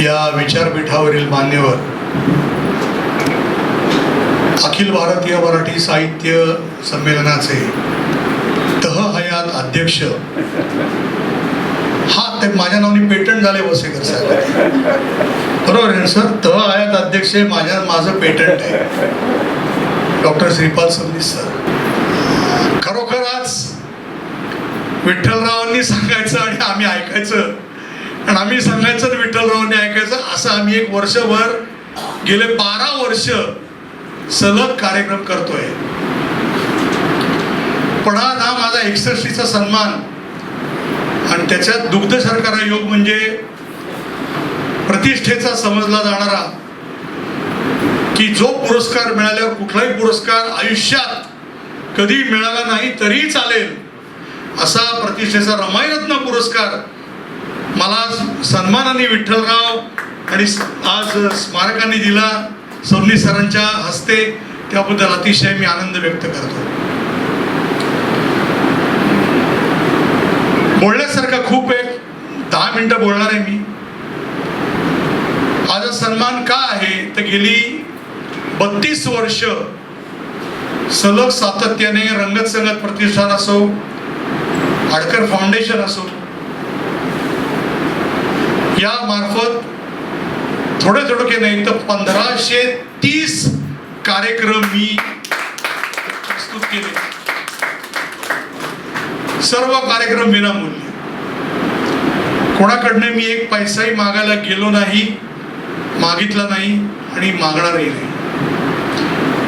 या विचारपीठावरील मान्यवर अखिल भारतीय मराठी साहित्य संमेलनाचे तह हयात अध्यक्ष हा ते माझ्या नावाने पेटंट झाले वसेकर साहेब. बरोबर आहे सर? तह हयात अध्यक्ष माझ्या माझं पेटंट आहे. Doctor Shripal Sabnis sir. खरोखर आज विठ्ठलरावांनी सांगायचं आणि आम्ही ऐकायचं आणि आम्ही सांगायचं विठ्ठलरावने ऐकायचं असं आम्ही एक वर्षभर गेले बारा वर्ष सलग कार्यक्रम करतोय. पण हा माझा एकसष्टीचा सन्मान आणि त्याच्यात दुग्ध शर्करा योग म्हणजे प्रतिष्ठेचा समजला जाणारा की जो पुरस्कार मिळाल्यावर कुठलाही पुरस्कार आयुष्यात कधी मिळाला नाही तरीही चालेल असा प्रतिष्ठेचा रमाईरत्न पुरस्कार मला सन्मानाने विठ्ठलराव आणि आज स्मारकाने दिला सवनी सरांच्या हस्ते त्याबद्दल अतिशय मी आनंद व्यक्त करतो. बोलण्यासारखं खूप आहे. दहा मिनिटं बोलणार आहे मी. आज सन्मान का आहे? तर गेली बत्तीस वर्ष सलग सातत्याने रंगत संगत प्रतिष्ठान असो आडकर फाउंडेशन असो या मार्फत थोडे थोडके नाही तर पंधराशे तीस कार्यक्रम मी प्रस्तुत केले. सर्व कार्यक्रम विनामूल्य. कोणाकडनं मी एक पैसाही मागायला गेलो नाही मागितला नाही आणि मागणारही नाही.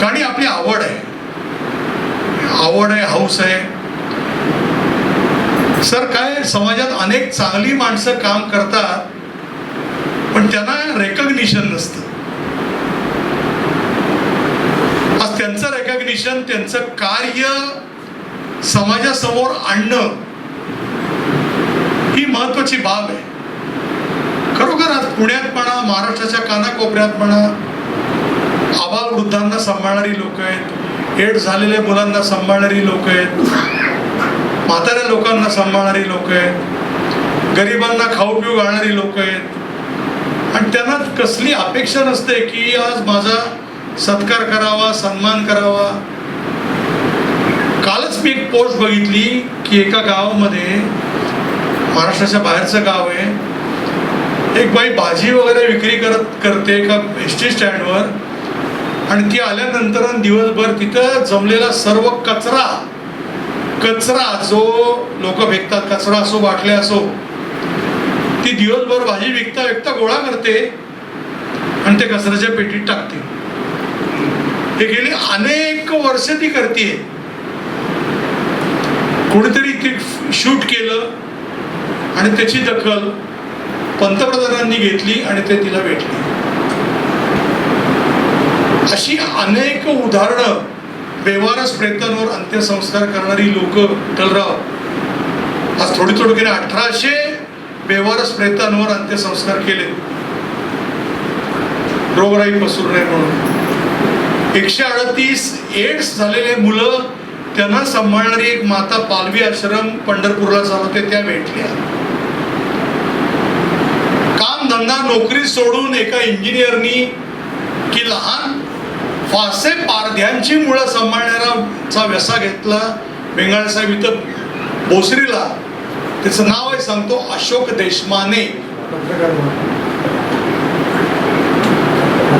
कारण आपली आवड आहे. आवड आहे हौस आहे. सर काय समाजात अनेक चांगली माणसं काम करतात पण त्यांना रेकॉग्निशन नसतं. आज त्यांचं रेकॉग्निशन त्यांचं कार्य समाजासमोर आणणं ही महत्वाची बाब आहे. खरोखर आज पुण्यात म्हणा महाराष्ट्राच्या कानाकोपऱ्यात म्हणा आबाल वृद्धांना सांभाळणारी लोक आहेत एड्स झालेल्या मुलांना सांभाळणारी लोक आहेत म्हाताऱ्या लोकांना सांभाळणारी लोक आहेत गरिबांना खाऊ पिऊ घालणारी लोक आहेत आणि त्यांना कसली अपेक्षा नसते की आज माझा सत्कार करावा सन्मान करावा. कालच मी एक पोस्ट बघितली की एका गावामध्ये महाराष्ट्राच्या बाहेरचं गाव आहे. एक बाई भाजी वगैरे विक्री करत करते एका एस टी स्टँडवर आणि ती आल्यानंतर दिवसभर तिथं जमलेला सर्व कचरा कचरा जो लोक फेकतात कचरा असो बाटल्या असो ती दिवसभर भाजी विकता विकता गोळा करते आणि ते कचऱ्याच्या पेटीत टाकते. ते गेली अनेक वर्ष ती करते कुणीतरी ती शूट केलं आणि त्याची दखल पंतप्रधानांनी घेतली आणि ते तिला भेटले. अशी अनेक उदाहरणं बेवारस प्रेतांवर अंत्यसंस्कार करणारी लोक टलराव आज थोडी थोडी अठराशे बेवारस प्रेतांवर अंत्यसंस्कार केले. रोगराई पसरू नये म्हणून. एकशे अडतीस एड्स झालेले मुलं त्यांना सांभाळणारी एक माता पालवी आश्रम पंढरपूरला चालवते त्या भेटल्या. काम धंदा नोकरी सोडून एका इंजिनियरनी की लहान फासे पारध्यांची मुळं सांभाळणारा व्यसा घेतला. बेंगाळ साहेब इथं भोसरीला त्याचं नाव आहे सांगतो अशोक देशमाने.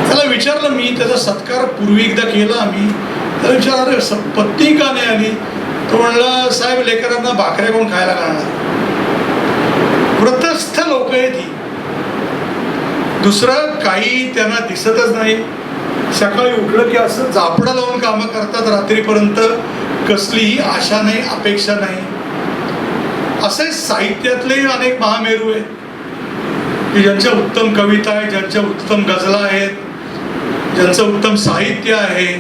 त्याला विचारलं मी त्याचा सत्कार पूर्वी एकदा केला आम्ही त्याला विचार अरे पत्नी का नाही आली? तो म्हणला साहेब लेकरांना भाकऱ्या कोण खायला घालणार? व्रतस्थ लोक आहे ती दुसरं काही त्यांना दिसतच नाही. सकाळी उठलं की असं जापडं लावून कामं करतात. रात्रीपर्यंत कसलीही आशा नाही अपेक्षा नाही. असे साहित्यातले अनेक महामेरू आहेत की ज्यांच्या उत्तम कविता आहेत ज्यांच्या उत्तम गजला आहेत ज्यांचं उत्तम साहित्य आहे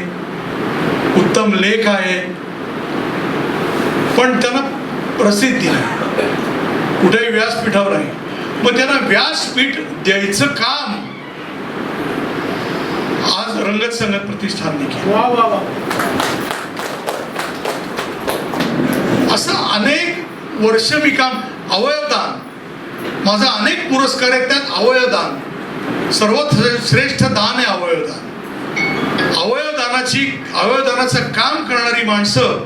उत्तम लेख आहे. पण त्यांना प्रसिद्धी नाही कुठेही व्यासपीठावर आहे मग त्यांना व्यासपीठ द्यायचं काम आज रंगत संगत प्रतिष्ठानने केलं. वा वा वा. असं अनेक वर्ष मी काम अवयवदान. माझा अनेक पुरस्कार आहेत त्यात अवयवदान. सर्वात श्रेष्ठ दान आहे अवयवदान. अवयवदानाची अवयवदानाचं काम करणारी माणसं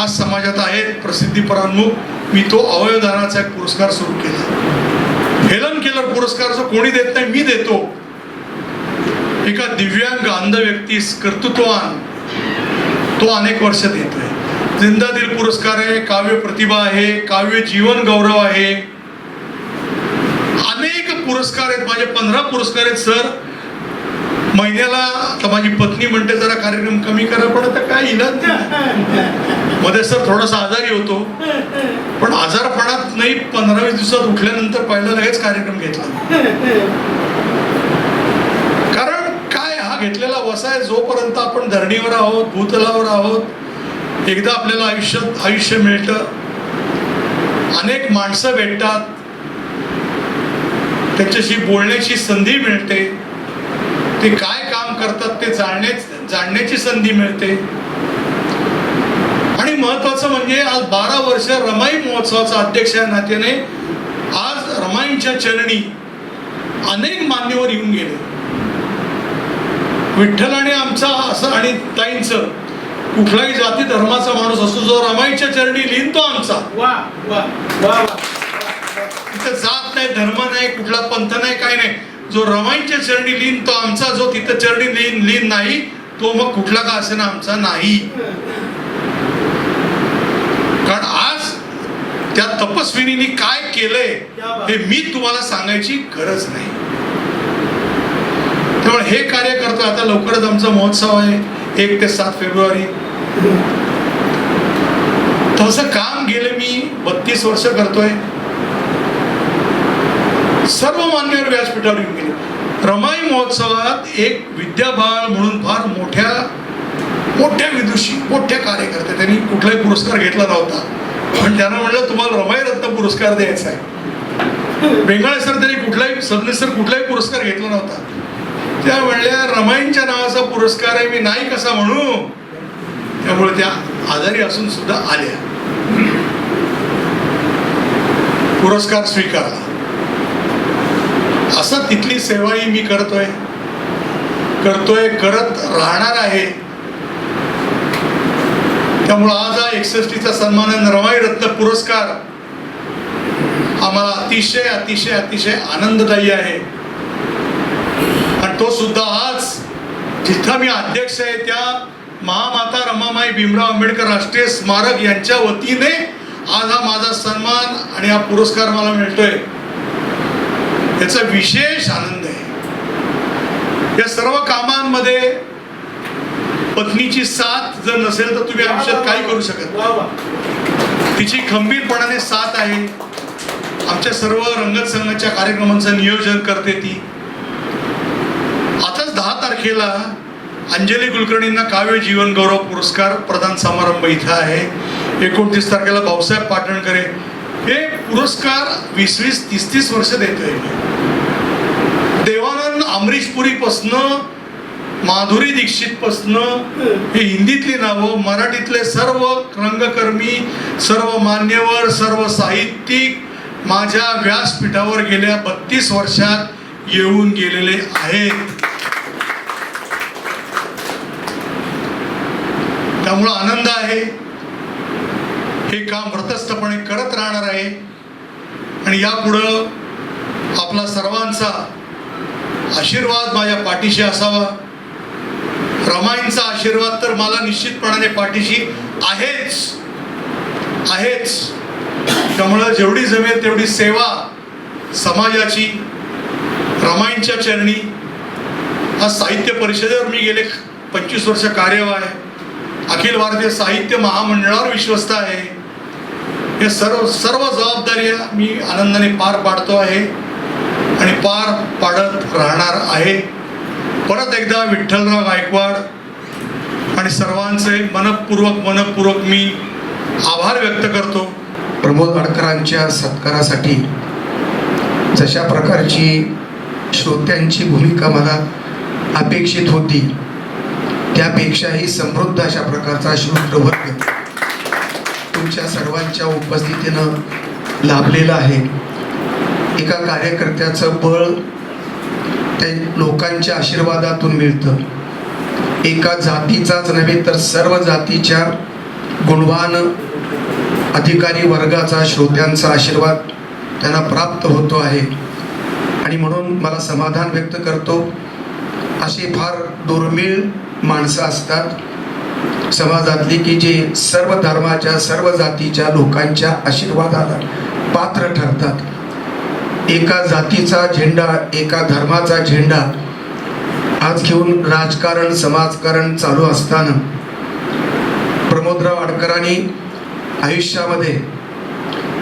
आज समाजात आहेत. प्रसिद्धीपरांमुख मी तो अवयवदानाचा एक पुरस्कार सुरू केला. हेलन केलर पुरस्कार जो कोणी देत नाही मी देतो. एका दिव्यांग अंध व्यक्तीस कर्तृत्वान तो अनेक वर्ष देतोय. जिंदा पुरस्कार आहे काव्य प्रतिभा आहे काव्य जीवन गौरव आहे. अनेक पुरस्कार आहेत माझे पंधरा पुरस्कार आहेत सर. महिन्याला आता माझी पत्नी म्हणते जरा कार्यक्रम कमी करा पण आता काय इलाज नाही मध्ये सर थोडासा आजारी होतो. पण आजारपणात नाही पंधरा वीस दिवसात उठल्यानंतर पहिला लगेच कार्यक्रम घेतला. कारण काय हा घेतलेला वसा आहे जोपर्यंत आपण धरणीवर आहोत भूतलावर आहोत एकदा आपल्याला आयुष्यात आयुष्य मिळतं. अनेक माणसं भेटतात. त्यांच्याशी बोलण्याची संधी मिळते. ते काय काम करतात ते जाणण्या जाणण्याची संधी मिळते. आणि महत्वाचं म्हणजे आज बारा वर्ष रमाई महोत्सवाचा अध्यक्ष या नात्याने आज रमाईंच्या चरणी अनेक मान्यवर येऊन गेले. विठ्ठल आणि आमचा असं आणि ताईंचं कुठलाही जाती धर्माचा माणूस असतो जो रमाईच्या चरणी लिहिन तो आमचा तिथं जात नाही धर्म नाही कुठला पंथ नाही काय नाही. जो रमाईच्या चरणी लिहिन तो आमचा जो तिथं चरणी लिहिन लिहिन नाही तो मग कुठला का असेना आमचा नाही. कारण आज त्या तपस्विनीने काय केलंय हे मी तुम्हाला सांगायची गरज नाही. त्यामुळे हे कार्य करतो आता लवकरच आमचा महोत्सव आहे एक ते सात फेब्रुवारी. तसं काम गेले मी बत्तीस वर्ष करतोय. सर्व मान्यवर व्यासपीठावर येऊन गेले. रमाई महोत्सवात एक विद्याबाळ म्हणून फार मोठ्या मोठ्या विदुषी मोठ्या कार्यकर्ते. त्यांनी कुठलाही पुरस्कार घेतला नव्हता. पण त्यांना म्हणलं तुम्हाला रमाई रत्न पुरस्कार द्यायचा आहे. बेंगाळे सर त्यांनी कुठलाही सबनीस सर कुठलाही पुरस्कार घेतला नव्हता. त्या म्हणल्या रमाईंच्या नावाचा पुरस्कार आहे मी नाही कसा म्हणू? त्यामुळे त्या आजारी असून सुद्धा आल्या. पुरस्कार स्वीकारला. असं तिथली सेवाही मी करतोय. करतोय करत राहणार आहे. त्यामुळं आज हा एकसष्टीचा सन्मान रमाई रत्न पुरस्कार आम्हाला अतिशय अतिशय अतिशय आनंददायी आहे. आणि तो सुद्धा आज जिथं मी अध्यक्ष आहे त्या महामाता रमामाई भीमराव आंबेडकर राष्ट्रीय स्मारक यांच्या वतीने आज हा माझा सन्मान आणि हा पुरस्कार मला मिळतोय. याचा विशेष आनंद आहे. या सर्व कामांमध्ये पत्नीची साथ जर नसेल तर तुम्ही आयुष्यात काही करू शकत. तिची खंबीरपणाने साथ आहे. आमच्या सर्व रंगत संघाच्या कार्यक्रमांचं नियोजन करते ती. आताच दहा तारखेला अंजली कुलकर्णींना काव्य जीवन गौरव पुरस्कार प्रदान समारंभ इथं आहे. एकोणतीस तारखेला भाऊसाहेब पाटणकर हे पुरस्कार वीस वीस तीस तीस वर्ष देतोय. मी देवानंद अमरीशपुरीपासनं माधुरी दीक्षितपासनं हे हिंदीतली नावं मराठीतले सर्व रंगकर्मी सर्व मान्यवर सर्व साहित्यिक माझ्या व्यासपीठावर गेल्या बत्तीस वर्षात येऊन गेलेले आहेत. त्यामुळं आनंद आहे. हे काम व्रतस्थपणे करत राहणार आहे. आणि यापुढं आपला सर्वांचा आशीर्वाद माझ्या पाठीशी असावा. रमाईंचा आशीर्वाद तर मला निश्चितपणाने पाठीशी आहेच. आहेच. त्यामुळं जेवढी जमेल तेवढी सेवा समाजाची रमाईंच्या चरणी. हा साहित्य परिषदेवर मी गेले पंचवीस वर्ष कार्यवाह आहे. अखिल भारतीय साहित्य महामंडळावर विश्वस्त आहे. हे सर्व सर्व जबाबदाऱ्या मी आनंदाने पार पाडतो आहे आणि पार पाडत राहणार आहे. परत एकदा विठ्ठलराव गायकवाड आणि सर्वांचे मनपूर्वक मनपूर्वक मी आभार व्यक्त करतो. प्रमोद गडकरांच्या सत्कारासाठी जशा प्रकारची श्रोत्यांची भूमिका मला अपेक्षित होती त्यापेक्षाही समृद्ध अशा प्रकारचा श्रोत्रवर्ग तुमच्या सर्वांच्या उपस्थितीनं लाभलेला आहे. एका कार्यकर्त्याचं बळ त्या लोकांच्या आशीर्वादातून मिळतं. एका जातीचाच नव्हे तर सर्व जातीच्या गुणवान अधिकारी वर्गाचा श्रोत्यांचा आशीर्वाद त्यांना प्राप्त होतो आहे. आणि म्हणून मला समाधान व्यक्त करतो. अशी फार दुर्मिळ माणसं असतात. समाजातली की जे सर्व धर्माच्या सर्व जातीच्या लोकांच्या आशीर्वादाला पात्र ठरतात. एका जातीचा झेंडा एका धर्माचा झेंडा आज घेऊन राजकारण समाजकारण चालू असताना प्रमोदराव आडकरांनी आयुष्यामध्ये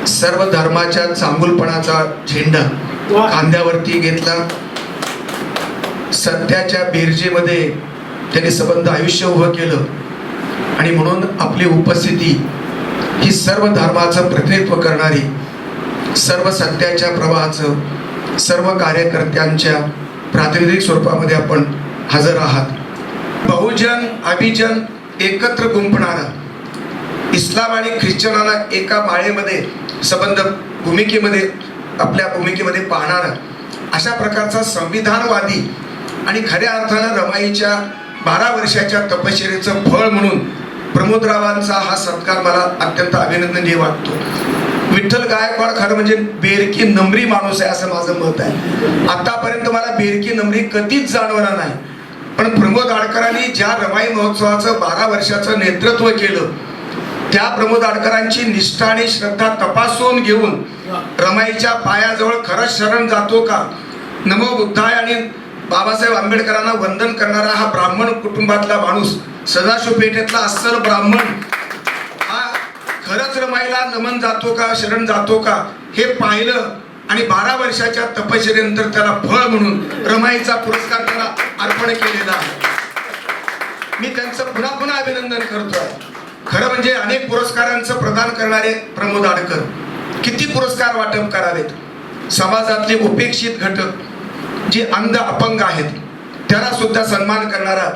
सर्व धर्माच्या चांगुलपणाचा झेंडा खांद्यावरती घेतला. सत्याच्या बेरजेमध्ये त्यांनी सबंध आयुष्य उभं केलं. आणि म्हणून आपली उपस्थिती ही सर्व धर्माचं प्रतिनिधित्व करणारी सर्व सत्याच्या प्रवाहाचं सर्व कार्यकर्त्यांच्या प्रातिनिधिक स्वरूपामध्ये आपण हजर आहात. बहुजन अभिजन एकत्र गुंफणारा इस्लाम आणि ख्रिश्चनाला एका माळेमध्ये संबंध भूमिकेमध्ये आपल्या भूमिकेमध्ये पाहणारा अशा प्रकारचा संविधानवादी आणि खऱ्या अर्थानं रमाईच्या बारा वर्षाच्या तपश्चर्येचं फळ म्हणून प्रमोदरावांचा हा सत्कार मला अत्यंत अभिनंदनीय वाटतो. विठ्ठल गायकवाड खरं म्हणजे बेरकी नमरी माणूस आहे असं माझं मत आहे. आतापर्यंत मला बेरकी नमरी कधीच जाणवणार नाही. पण प्रमोद आडकरांनी ज्या रमाई महोत्सवाचं बारा वर्षाचं नेतृत्व केलं त्या प्रमोद आडकरांची निष्ठा आणि श्रद्धा तपासून घेऊन रमाईच्या पायाजवळ खरंच शरण जातो का? नमो बुद्धाय आणि बाबासाहेब आंबेडकरांना वंदन करणारा हा ब्राह्मण कुटुंबातला माणूस सदाशिव पेठेतला अस्सल ब्राह्मण हा खरंच रमाईला नमन जातो का शरण जातो का हे पाहिलं आणि बारा वर्षाच्या तपश्चर्येनंतर त्याला फळ म्हणून रमाईचा पुरस्कार त्याला अर्पण केलेला आहे. मी त्यांचं पुन्हा पुन्हा अभिनंदन करतो खरं म्हणजे अनेक पुरस्कारांचं प्रदान करणारे प्रमोद आडकर किती पुरस्कार वाटप करावेत? समाजातले उपेक्षित घटक जे अंध अपंग आहेत त्याला सुद्धा सन्मान करणारा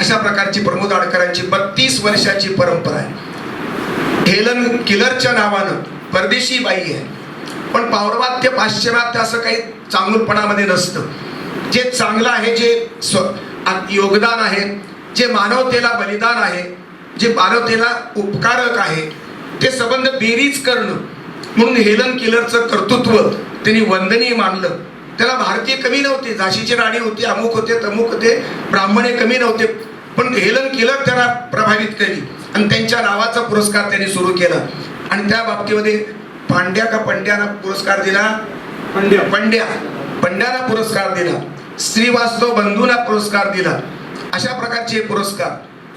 अशा प्रकारची प्रमोद आडकरांची बत्तीस वर्षाची परंपरा आहे. हेलन किलरच्या नावानं परदेशी बाई आहे. पण पौर्वात्य पाश्चिमात्य असं काही चांगुलपणामध्ये नसतं. जे चांगलं आहे जे स्व योगदान आहे जे मानवतेला बलिदान आहे जे मानवतेला उपकारक आहे ते संबंध बेरीज करणं म्हणून हेलन किलरचं कर्तृत्व त्यांनी वंदनीय मानलं. त्याला भारतीय कमी नव्हते. झाशीची राणी होती अमुक होते तमुक होते ब्राह्मणे कमी नव्हते. पण हेलन किलर त्यांना प्रभावित केली आणि त्यांच्या नावाचा पुरस्कार त्यांनी सुरू केला. आणि त्या बाबतीमध्ये पांड्या का पंड्याना पुरस्कार दिला? पंड्या. पंड्या. पंड्याला पुरस्कार दिला. श्रीवास्तव बंधूला पुरस्कार दिला. अशा प्रकारचे पुरस्कार.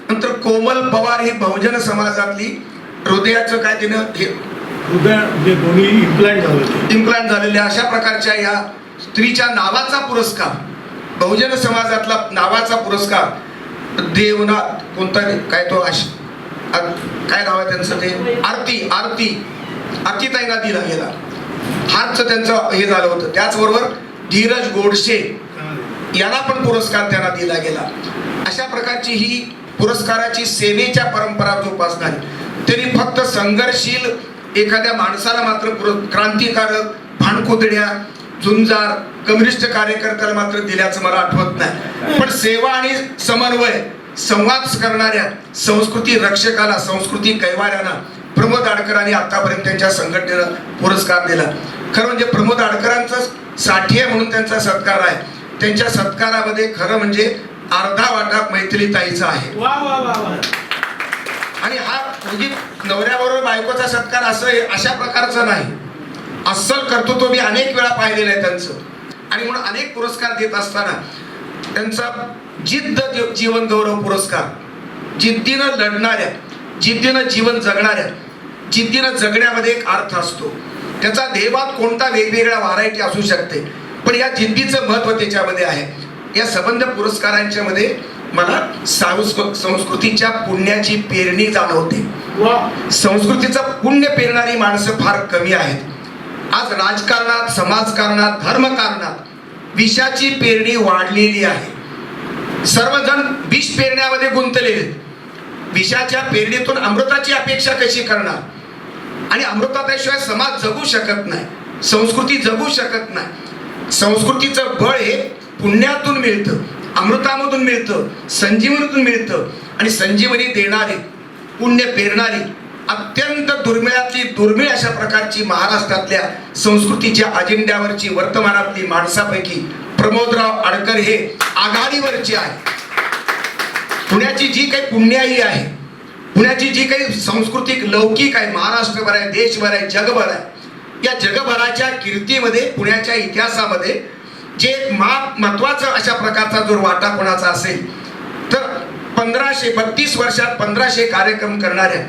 नंतर कोमल पवार ही बहुजन समाजातली हृदयाचं काय तिनं हे हृदय दोन्ही इम्प्लांट झालं. होते इम्प्लांट झालेल्या अशा प्रकारच्या या स्त्रीच्या नावाचा पुरस्कार बहुजन समाजातला नावाचा पुरस्कार देवनाथ कोणता काय तो आश आ- काय नाव आहे त्यांचं ते? आरती आरती आरतीताईंना दिला गेला. हाच त्यांचं हे झालं होतं. त्याचबरोबर धीरज गोडसे याला पण पुरस्कार त्यांना दिला गेला. अशा प्रकारची ही पुरस्काराची सेवेच्या परंपरा जोपासणारी तरी फक्त संघर्षशील एखाद्या माणसाला मात्र पुर- क्रांतिकारक भांडकुदड्या झुंजार कम्युनिस्ट कार्यकर्त्याला मात्र दिल्याचं मला आठवत नाही. पण सेवा आणि समन्वय संवाद करणाऱ्या संस्कृती रक्षकाला संस्कृती कैवाऱ्यांना प्रमोद आडकरांनी आतापर्यंत त्यांच्या संघटनेनं पुरस्कार दिला. खरं म्हणजे प्रमोद आडकरांचं साठे म्हणून त्यांचा सत्कार आहे. त्यांच्या सत्कारामध्ये खरं म्हणजे अर्धा वाटा मैथिली ताईचा आहे आणि हा म्हणजे नवऱ्याबरोबर बायकोचा सत्कार असं अशा प्रकारचा नाही. अस्सल कर्तृत्व मी अनेक वेळा पाहिलेलं आहे त्यांचं. आणि म्हणून अनेक पुरस्कार देत असताना त्यांचा जिद्द जीवन गौरव पुरस्कार जिद्दीनं लढणाऱ्या जिद्दीनं जीवन जगणाऱ्या जिद्दीनं जगण्यामध्ये एक अर्थ असतो. त्याचा देवात कोणता वेगवेगळ्या व्हरायटी असू शकते पण या जिद्दीचं महत्त्व त्याच्यामध्ये आहे. या संबंध पुरस्कारांच्या मध्ये मला सांस्कृ- संस्कृतीच्या पुण्याची पेरणी जाणवते. वा. संस्कृतीचं पुण्य पेरणारी माणसं फार कमी आहेत. आज राजकारणात समाजकारणात धर्मकारणात विषाची पेरणी वाढलेली आहे. सर्वजण विष पेरण्यामध्ये गुंतलेले विषाच्या पेरणीतून अमृताची अपेक्षा कशी करणार? आणि अमृताशिवाय समाज जगू शकत नाही संस्कृती जगू शकत नाही. संस्कृतीचं बळ हे पुण्यातून मिळतं अमृतामधून मिळतं संजीवनीतून मिळतं. आणि संजीवनी देणारी पुण्य पेरणारी अत्यंत दुर्मिळातली दुर्मिळ अशा प्रकारची महाराष्ट्रातल्या संस्कृतीच्या अजेंड्यावरची वर्तमानातली माणसापैकी प्रमोदराव आडकर हे आघाडीवरचे आहे पुण्याची जी काही पुण्याई आहे पुण्याची जी काही सांस्कृतिक लौकिक आहे महाराष्ट्रभर आहे देशभर आहे जगभर आहे या जगभराच्या कीर्तीमध्ये पुण्याच्या इतिहासामध्ये जे एक महत्वाचं अशा प्रकारचा जर वाटा कोणाचा असेल तर पंधराशे बत्तीस वर्षात पंधराशे कार्यक्रम करणाऱ्या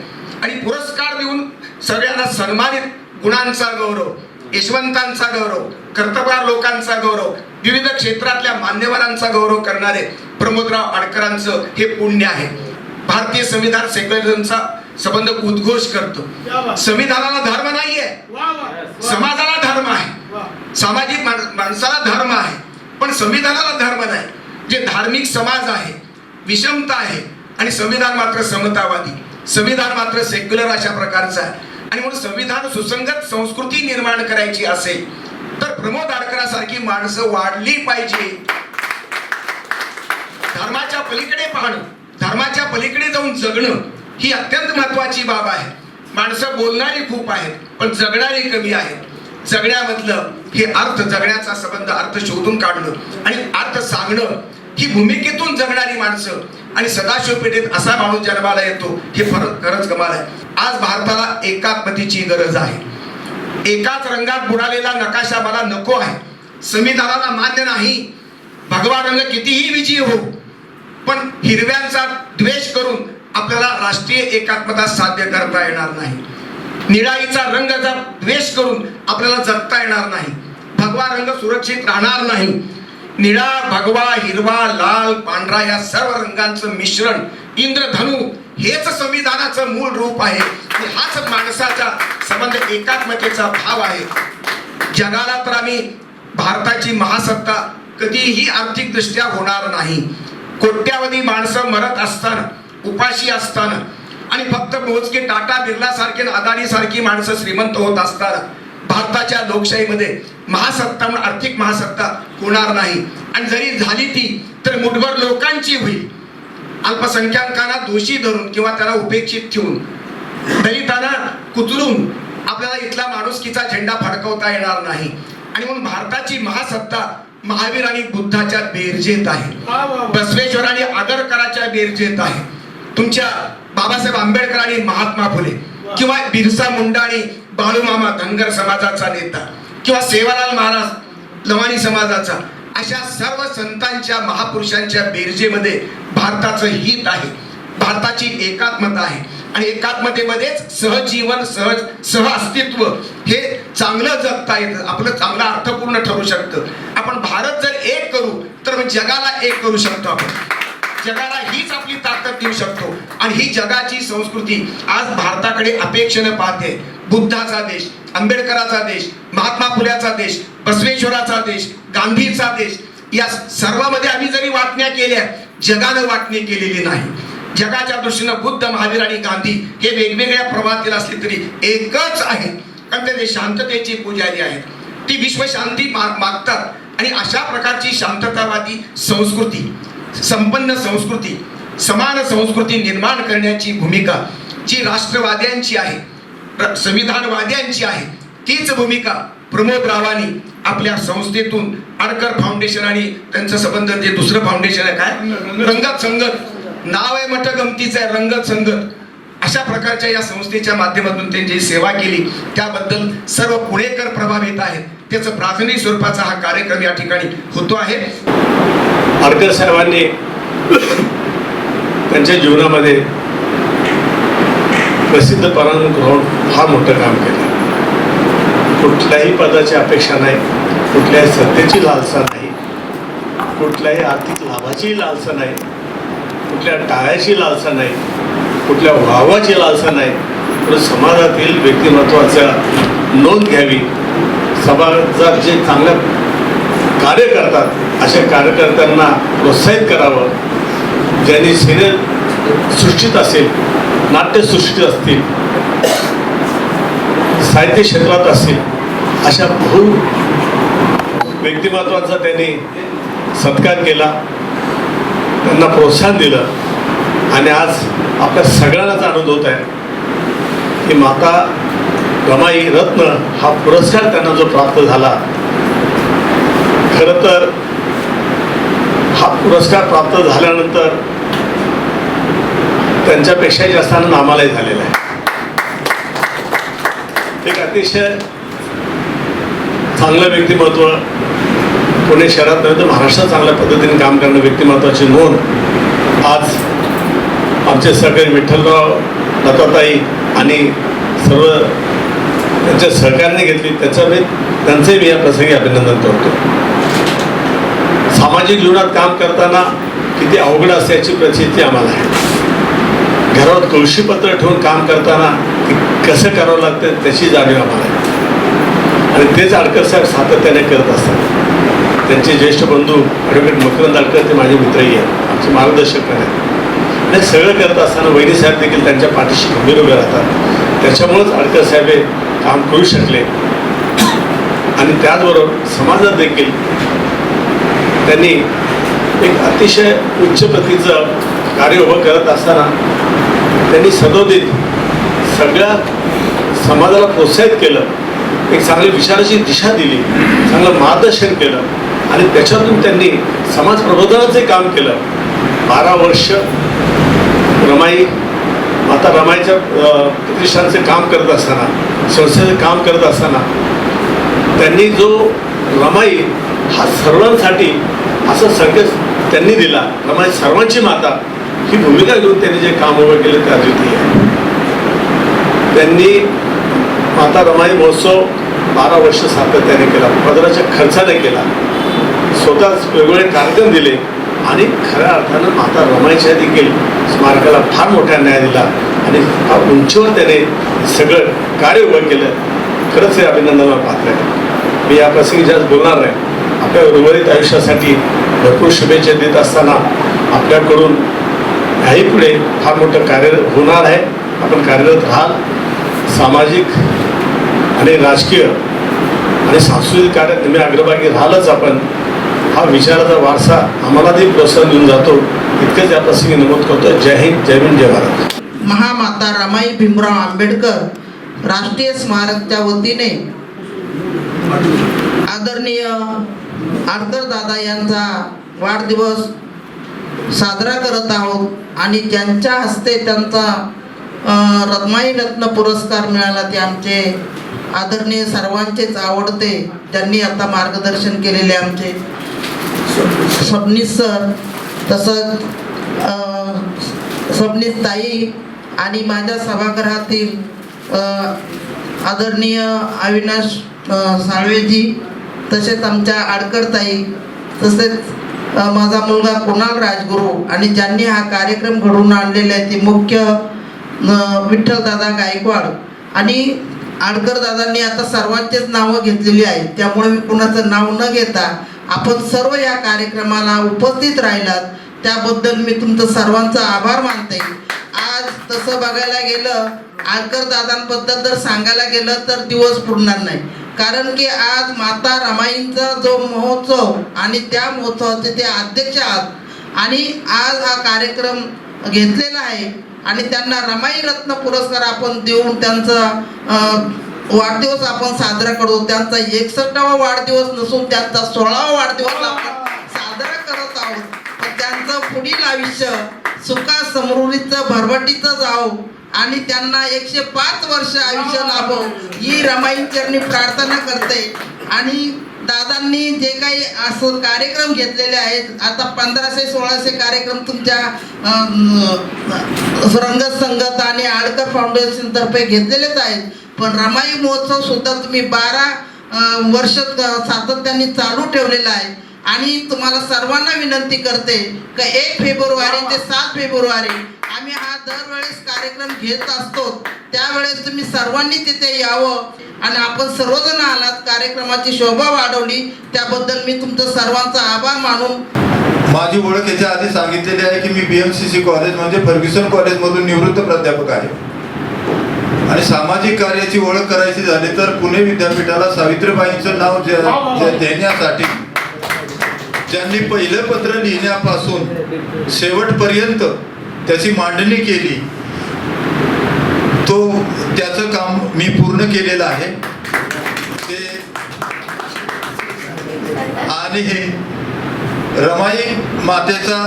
आणि पुरस्कार देऊन सगळ्यांना सन्मानित गुणांचा गौरव यशवंतांचा गौरव कर्तबार लोकांचा गौरव विविध क्षेत्रातल्या मान्यवरांचा गौरव करणारे प्रमोदराव आडकरांचं हे पुण्य आहे. भारतीय संविधान सेक्युलरिझमचा संबंध उद्घोष करतो. संविधानाला धर्म नाहीये. समाजाला धर्म आहे. सामाजिक माण- माणसाला धर्म आहे. पण संविधानाला धर्म नाही. जे धार्मिक समाज आहे विषमता आहे आणि संविधान मात्र समतावादी. संविधान मात्र सेक्युलर अशा प्रकारचं आहे. आणि म्हणून संविधान सुसंगत संस्कृती निर्माण करायची असेल तर प्रमोद आडकरासारखी माणसं वाढली पाहिजे. धर्माच्या पलीकडे पाहणं धर्माच्या पलीकडे जाऊन जगणं ही अत्यंत महत्वाची बाब आहे. माणसं बोलणारी खूप आहेत पण जगणारी कमी आहेत. जगण्यामधलं हे अर्थ जगण्याचा संबंध अर्थ शोधून काढणं आणि अर्थ सांगणं ही भूमिकेतून जगणारी माणसं. आणि सदाशिव पेठेत असा माणूस जन्माला येतो हे फरक खरंच कमाल आहे. आज भारताला एकात्मतेची गरज आहे. एकाच रंगात बुडालेला नकाशा मला नको आहे. संविधानाला मान्य नाही. भगवा रंग कितीही विजयी हो पण हिरव्यांचा द्वेष करून आपल्याला राष्ट्रीय एकात्मता साध्य करता येणार नाही. निळाईचा रंगाचा द्वेष करून आपल्याला जगता येणार नाही. भगवा रंग सुरक्षित राहणार नाही. निळा भगवा हिरवा लाल पांढरा या सर्व रंगांचं मिश्रण इंद्रधनु हेच संविधानाचं मूळ रूप आहे. आणि हाच माणसाचा संबंध एकात्मतेचा भाव आहे. जगाला तर आम्ही भारताची महासत्ता कधीही आर्थिक दृष्ट्या होणार नाही. कोट्यावधी माणसं मरत असताना उपाशी असताना आणि फक्त मोजके टाटा बिर्ला सारखे अदानी सारखी माणसं श्रीमंत होत असताना भारताच्या लोकशाहीमध्ये महासत्ता म्हणून आर्थिक महासत्ता होणार नाही. आणि जरी झाली ती तर मुठभर लोकांची होईल. अल्पसंख्याकांना दोषी धरून किंवा त्यांना उपेक्षित ठेवून. दलितांना कुचलून आपल्याला इथला माणुसकीचा झेंडा फडकवता येणार नाही. आणि म्हणून भारताची महासत्ता महावीर आणि बुद्धाच्या बेरजेत आहे. बसवेश्वर आणि आगरकराच्या बेरजेत आहे. तुमच्या बाबासाहेब आंबेडकर आणि महात्मा फुले किंवा बिरसा मुंडा आणि बाळूमामा धनगर समाजाचा नेता किंवा सेवालाल महाराज लवाणी समाजाचा अशा सर्व संतांच्या महापुरुषांच्या बेरजेमध्ये भारताचं हित आहे. भारताची एकात्मता आहे. आणि एकात्मतेमध्येच सहजीवन सहज सह अस्तित्व हे चांगलं जगता येतं. आपलं चांगलं अर्थपूर्ण ठरू शकतं. आपण भारत जर एक करू तर मग जगाला एक करू शकतो आपण. जगाला हीच आपली ताकद देऊ शकतो. आणि ही जगाची संस्कृती आज भारताकडे अपेक्षेनं पाहते. बुद्धाचा देश आंबेडकराचा देश महात्मा फुल्याचा देश बसवेश्वराचा देश गांधीचा देश या सर्वामध्ये आम्ही जरी वाटण्या केल्या जगानं वाटणी केलेली नाही. जगाच्या दृष्टीनं बुद्ध महावीर आणि गांधी हे वेगवेगळ्या प्रभातील असले तरी एकच आहे कारण ते शांततेची पुजारी आहेत ती विश्वशांती मागतात. आणि अशा प्रकारची शांततावादी संस्कृती संपन्न संस्कृती समान संस्कृती निर्माण करण्याची भूमिका जी राष्ट्रवाद्यांची आहे संविधानवाद्यांची आहे तीच भूमिका प्रमोद रावांनी आपल्या संस्थेतून अडकर फाउंडेशन आणि त्यांचं संबंध ते दुसरं फाउंडेशन आहे काय? रंगत संगत. नाव आहे मठ गमतीचं आहे रंगत संगत. अशा प्रकारच्या या संस्थेच्या माध्यमातून त्यांची सेवा केली. त्याबद्दल सर्व पुणेकर प्रभावित आहेत. त्याचं प्राथमिक स्वरूपाचा हा कार्यक्रम या ठिकाणी होतो आहे. आडकर साहेबांनी त्यांच्या जीवनामध्ये प्रसिद्ध परांगण राहून फार मोठं काम केलं. कुठल्याही पदाची अपेक्षा नाही कुठल्याही सत्तेची लालसा नाही कुठल्याही आर्थिक लाभाची लालसा नाही कुठल्या टाळ्याची लालसा नाही कुठल्या व्हावाची लालसा नाही पण समाजातील व्यक्तिमत्वाचा नोंद घ्यावी. समाजात जे चांगल्या कार्य करतात अशा कार्यकर्त्यांना प्रोत्साहित करावं. ज्यांनी सिने सृष्टीत असेल नाट्यसृष्टीत असतील साहित्य क्षेत्रात असेल अशा बहु व्यक्तिमत्वांचा त्यांनी सत्कार केला. त्यांना प्रोत्साहन दिलं. आणि आज आपल्या सगळ्यांनाच आनंद होत आहे की माता रमाई रत्न हा पुरस्कार त्यांना जो प्राप्त झाला खरं तर हा पुरस्कार प्राप्त झाल्यानंतर त्यांच्यापेक्षाही जास्त आनंद आम्हालाही झालेला आहे. एक अतिशय चांगलं व्यक्तिमत्व पुणे शहरात नव्हे तर महाराष्ट्रात चांगल्या पद्धतीने काम करणं व्यक्तिमत्वाची नोंद आज आमचे सहकारी विठ्ठलराव दत्ताताई आणि सर्व त्यांच्या सहकार्याने घेतली. त्याचा मी त्यांचंही मी या प्रसंगी अभिनंदन करतो. सामाजिक जीवनात काम करताना किती अवघड असते याची प्रचिती आम्हाला आहे. घरावर तुळशीपत्र ठेवून काम करताना कसं करावं लागतं त्याची जाणीव आम्हाला आहे. आणि तेच आडकर साहेब सातत्याने करत असतात. त्यांचे ज्येष्ठ बंधू ॲडव्होकेट मकरंद आडकर ते माझे मित्रही आहेत. आमचे मार्गदर्शक पण आहेत. आणि सगळं करत असताना वैनी साहेब देखील त्यांच्या पाठीशी खंबीर उभे राहतात. त्याच्यामुळंच आडकर साहेब हे काम करू शकले. आणि त्याचबरोबर समाजात देखील त्यांनी एक अतिशय उच्च प्रतीचं कार्य उभं करत असताना त्यांनी सदोदित सगळ्या समाजाला प्रोत्साहित केलं एक चांगली विचाराची दिशा दिली चांगलं मार्गदर्शन केलं आणि त्याच्यातून त्यांनी समाज प्रबोधनाचे काम केलं. बारा वर्ष रमाई माता रमाईच्या प्रतिष्ठानचे काम करत असताना संस्थेचं काम करत असताना त्यांनी जो रमाई हा सर्वांसाठी असा संकेत त्यांनी दिला. त्यामुळे सर्वांची माता ही भूमिका घेऊन त्यांनी जे काम उभं केलं ते अद्वितीय आहे. त्यांनी माता रमाई महोत्सव बारा वर्ष सातत्याने केला. पदराच्या खर्चाने केला. स्वतःच वेगवेगळे कार्यक्रम दिले आणि खऱ्या अर्थानं माता रमाईच्या देखील स्मारकाला फार मोठा न्याय दिला आणि फार उंचीवर त्याने सगळं कार्य उभं केलं. खरंच हे अभिनंदनाला पात्र आहे. मी या प्रसंगी जास्त बोलणार नाही. आपल्या उर्वरित आयुष्यासाठी भरपूर शुभेच्छा देत असताना आपल्याकडून याही पुढे फार मोठं कार्य होणार आहे. आपण कार्यरत राहाल. सामाजिक आणि राजकीय आणि सांस्कृतिक कार्यात तुम्ही अग्रभागी राहालच आपण. हा विचाराचा वारसा आम्हाला देखील प्रोत्साहन देऊन जातो. इतकंच या प्रसंगी नमूद करतो. जय हिंद जय हिंद जय भारत. महामाता रमाई भीमराव आंबेडकर राष्ट्रीय स्मारकच्या वतीने आदरणीय आडकर दादा यांचा वाढदिवस साजरा करत आहोत आणि ज्यांच्या हस्ते त्यांचा रत्माई रत्न पुरस्कार मिळाला ते आमचे आदरणीय सर्वांचेच आवडते. त्यांनी आता मार्गदर्शन केलेले आमचे सबनीस सर तसंच सबनीस ताई आणि माझ्या सभागृहातील आदरणीय अविनाश साळवेजी तसेच आमच्या आडकरताई तसेच माझा मुलगा कुणाल राजगुरू आणि ज्यांनी हा कार्यक्रम घडवून आणलेला आहे ते मुख्य विठ्ठलदादा गायकवाड आणि आडकर दादांनी आता सर्वांचेच नावं घेतलेली आहेत. त्यामुळे मी कुणाचं नाव न घेता आपण सर्व या कार्यक्रमाला उपस्थित राहिलात. त्याबद्दल मी तुमचं सर्वांचा आभार मानते. आज तसं बघायला गेलं आडकर दादांबद्दल जर सांगायला गेलं तर दिवस पुरणार नाही. कारण की आज माता रमाईंचा जो महोत्सव आणि त्या महोत्सवाचे ते अध्यक्ष आहात. आणि आज हा कार्यक्रम घेतलेला आहे. आणि त्यांना रमाई रत्न पुरस्कार आपण देऊन त्यांचा वाढदिवस आपण साजरा करतो. त्यांचा एकसष्टावा वाढदिवस नसून त्यांचा सोळावा वाढदिवस आपण साजरा करत आहोत. तर त्यांचं पुढील आयुष्य सुखा समृद्धीचं भरभटीचं जावं आणि त्यांना एकशे पाच वर्ष आयुष्य लाभो. ही रमाईंचरणी प्रार्थना करते. आणि दादांनी जे काही असं कार्यक्रम घेतलेले आहेत आता पंधराशे सोळाशे कार्यक्रम तुमच्या रंगत संगत आणि आडकर फाउंडेशन तर्फे घेतलेलेच आहेत. पण रमाई महोत्सव सुद्धा तुम्ही बारा वर्ष सातत्याने चालू ठेवलेला आहे. आणि तुम्हाला सर्वांना विनंती करते की एक फेब्रुवारी ते सात फेब्रुवारी आम्ही हा दरवेळेस कार्यक्रम घेत असतो. त्यावेळेस तुम्ही सर्वांनी तिथे यावं. आणि आपण सर्वजण आलात कार्यक्रमाची शोभा वाढवली. त्याबद्दल मी तुमचं सर्वांचा आभार मानून माझी ओळख याच्या आधी सांगितलेली आहे की मी B M C C college म्हणजे फर्ग्युसन कॉलेजमधून निवृत्त प्राध्यापक आहे. आणि सामाजिक कार्याची ओळख करायची झाली तर पुणे विद्यापीठाला सावित्रीबाईंचं नाव जे- जे देण्यासाठी ज्यांनी पहिलं पत्र लिहिण्यापासून शेवटपर्यंत त्याची मांडणी केली. तो त्याचं काम मी पूर्ण केलेलं आहे. ते आणि हे रमाई मातेचा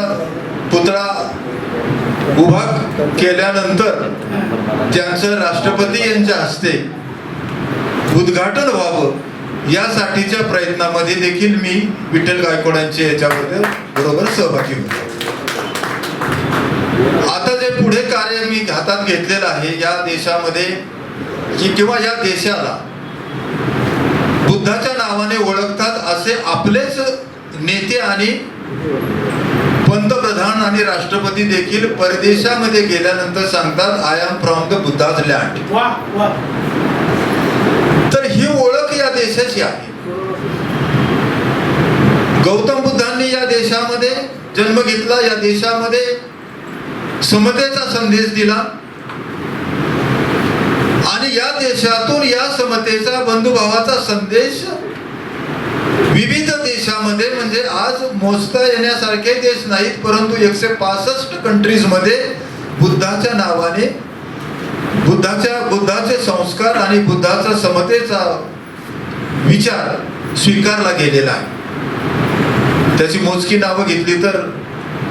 पुतळा उभा केल्यानंतर त्यांचं राष्ट्रपती यांच्या हस्ते उद्घाटन व्हावं यासाठीच्या प्रयत्नामध्ये देखील मी विठ्ठल गायकवाडांचे याच्याबद्दल बरोबर सहभागी होतो. आता जे पुढे कार्य मी हातात घेतलेलं आहे या देशामध्ये किंवा या देशाला बुद्धाच्या नावाने ओळखतात असे आपलेच नेते आणि पंतप्रधान आणि राष्ट्रपती देखील परदेशामध्ये गेल्यानंतर सांगतात I am from the Buddha's land यशस्वी आहे. गौतम बुद्धांनी या देशामध्ये जन्म घेतला या देशामध्ये समतेचा संदेश दिला. आणि या देशातून या समतेचा बंधुभावाचा संदेश विविध देशामध्ये म्हणजे आज मोजता येण्यासारखे देश नाहीत परंतु एकशे पासष्ट कंट्रीजमध्ये बुद्धाच्या नावाने बुद्धाच्या बुद्धाचे संस्कार आणि बुद्धाचा समतेचा विचार स्वीकारला गेलेला आहे. त्याची मोजकी नावं घेतली तर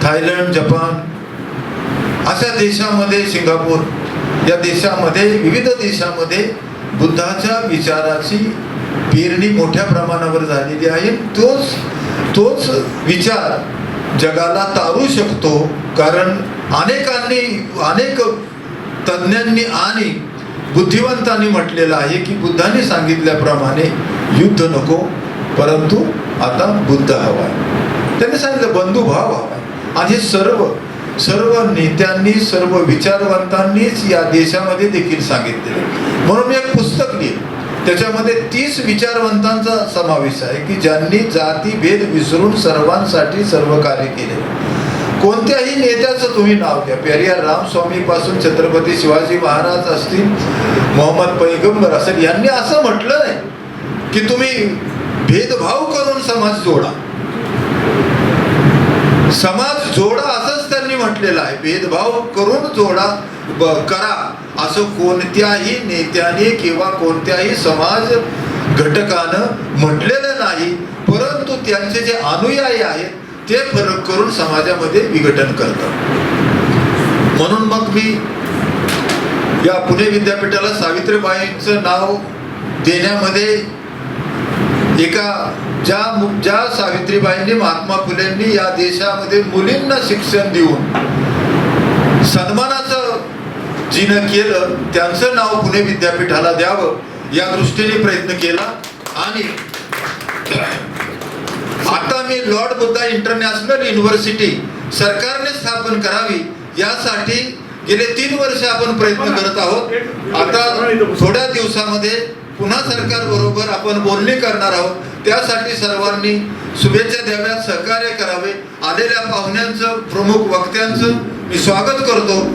थायलंड जपान अशा देशामध्ये सिंगापूर या देशामध्ये विविध देशामध्ये बुद्धाच्या विचाराची पेरणी मोठ्या प्रमाणावर झालेली आहे. तोच तोच विचार जगाला तारू शकतो कारण अनेकांनी अनेक तज्ज्ञांनी आणि बुद्धिवंतांनी म्हटलेलं आहे की बुद्धांनी सांगितल्याप्रमाणे युद्ध नको परंतु आता बुद्ध हवा आहे त्यांनी सांगितलं बंधुभाव हवा आहे आणि हे सर्व सर्व नेत्यांनी सर्व विचारवंतांनीच या देशामध्ये देखील सांगितले म्हणून मी एक पुस्तक लिहिलं त्याच्यामध्ये तीस विचारवंतांचा समावेश आहे की ज्यांनी जाती भेद विसरून सर्वांसाठी सर्व कार्य केले. कोणत्याही नेत्याचं तुम्ही नाव घ्या. पेरियार रामस्वामी पासून छत्रपती शिवाजी महाराज असतील मोहम्मद पैगंबर असेल यांनी असं म्हटलं नाही. की तुम्ही भेदभाव करून समाज जोडा. समाज जोडा असंच त्यांनी म्हटलेलं आहे. भेदभाव करून जोडा करा. असं कोणत्याही नेत्याने किंवा कोणत्याही समाज घटकानं म्हटलेलं नाही. परंतु त्यांचे जे अनुयायी आहेत ते फरक करून समाजामध्ये विघटन करतात. म्हणून मग मी या पुणे विद्यापीठाला सावित्रीबाईंचं नाव देण्यामध्ये एका ज्या ज्या सावित्रीबाईंनी महात्मा फुलेंनी या देशामध्ये मुलींना शिक्षण देऊन सन्मानाचं जिनं केलं त्यांचं नाव पुणे विद्यापीठाला द्यावं या दृष्टीने प्रयत्न केला. आणि आता मी लॉर्ड बुद्धा इंटरनॅशनल युनिव्हर्सिटी सरकारने स्थापन करावी यासाठी गेले तीन वर्ष आपण प्रयत्न करत आहोत. आता थोड्या दिवसामध्ये पुन्हा सरकार बरोबर आपण बोलणी करणार आहोत. त्यासाठी सर्वांनी शुभेच्छा द्याव्यात सहकार्य करावे. आलेल्या पाहुण्यांचं प्रमुख वक्त्यांचं मी स्वागत करतो.